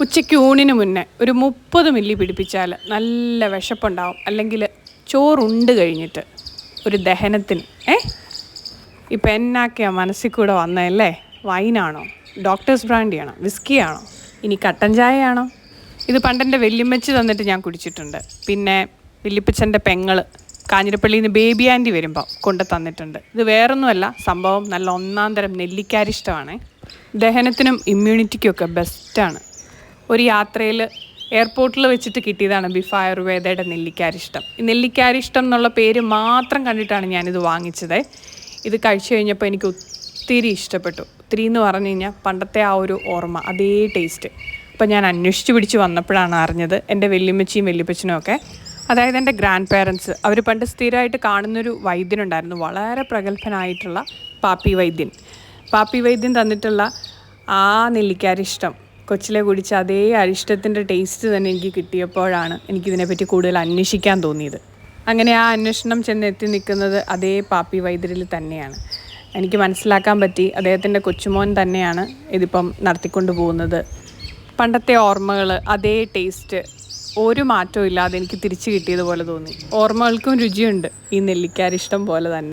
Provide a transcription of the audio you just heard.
ഉച്ചയ്ക്ക് ഊണിന് മുന്നേ ഒരു മുപ്പത് മില്ലി പിടിപ്പിച്ചാൽ നല്ല വിശപ്പുണ്ടാവും. അല്ലെങ്കിൽ ചോറുണ്ട് കഴിഞ്ഞിട്ട് ഒരു ദഹനത്തിന്. ഏ? ഇപ്പം എന്നാക്കിയാ മനസ്സിൽ കൂടെ വന്നതല്ലേ വൈനാണോ? ഡോക്ടേഴ്സ് ബ്രാൻഡിയാണോ? വിസ്കിയാണോ? ഇനി കട്ടൻ ചായയാണോ? ഇത് പണ്ടെന്റെ വല്യമ്മച്ചി തന്നിട്ട് ഞാൻ കുടിച്ചിട്ടുണ്ട്. പിന്നെ വല്യപ്പച്ചന്റെ പെങ്ങൾ കാഞ്ഞിരപ്പള്ളിയിൽ നിന്ന് ബേബി ആന്റി വരുമ്പോൾ കൊണ്ട് തന്നിട്ടുണ്ട്. ഇത് വേറൊന്നുമല്ല സംഭവം നല്ല ഒന്നാം തരം നെല്ലിക്കാരിഷ്ടമാണ്. ദഹനത്തിനും ഇമ്മ്യൂണിറ്റിക്കും ഒക്കെ ബെസ്റ്റാണ് ഒരു യാത്രയിൽ എയർപോർട്ടിൽ വെച്ചിട്ട് കിട്ടിയതാണ് ബിഫ് ആയുർവേദയുടെ നെല്ലിക്കാരിഷ്ടം ഈ നെല്ലിക്കാരിഷ്ടം എന്നുള്ള പേര് മാത്രം കണ്ടിട്ടാണ് ഞാനിത് വാങ്ങിച്ചത്. ഇത് കഴിച്ചു കഴിഞ്ഞപ്പോൾ എനിക്ക് ഒത്തിരി ഇഷ്ടപ്പെട്ടു. ഒത്തിരി എന്ന് പറഞ്ഞു കഴിഞ്ഞാൽ പണ്ടത്തെ ആ ഒരു ഓർമ്മ അതേ ടേസ്റ്റ്. അപ്പോൾ ഞാൻ അന്വേഷിച്ച് പിടിച്ച് വന്നപ്പോഴാണ് അറിഞ്ഞത് എന്റെ വെല്ലുമ്മച്ചിയും വെല്ലുപ്പച്ചനും ഒക്കെ. അതായത് എന്റെ ഗ്രാൻഡ് പേരൻസ് അവർ പണ്ട് സ്ഥിരമായിട്ട് കാണുന്നൊരു വൈദ്യനുണ്ടായിരുന്നു വളരെ പ്രഗത്ഭനായിട്ടുള്ള പാപ്പി വൈദ്യൻ. പാപ്പി വൈദ്യൻ തന്നിട്ടുള്ള ആ നെല്ലിക്കാരിഷ്ടം കൊച്ചിലെ കുടിച്ച അതേ അരിഷ്ടത്തിന്റെ ടേസ്റ്റ് തന്നെ എനിക്ക് കിട്ടിയപ്പോഴാണ് എനിക്കിതിനെപ്പറ്റി കൂടുതൽ അന്വേഷിക്കാൻ തോന്നിയത്. അങ്ങനെ ആ അന്വേഷണം ചെന്ന് എത്തി നിൽക്കുന്നത് അതേ പാപ്പി വൈദ്യരിൽ തന്നെയാണ്. എനിക്ക് മനസ്സിലാക്കാൻ പറ്റി അദ്ദേഹത്തിന്റെ കൊച്ചുമോൻ തന്നെയാണ് ഇതിപ്പം നടത്തിക്കൊണ്ട് പോകുന്നത്. പണ്ടത്തെ ഓർമ്മകൾ അതേ ടേസ്റ്റ് ഒരു മാറ്റവും ഇല്ലാതെ എനിക്ക് തിരിച്ചു കിട്ടിയതുപോലെ തോന്നി. ഓർമ്മകൾക്കും രുചിയുണ്ട് ഈ നെല്ലിക്കാരിഷ്ടം പോലെ തന്നെ.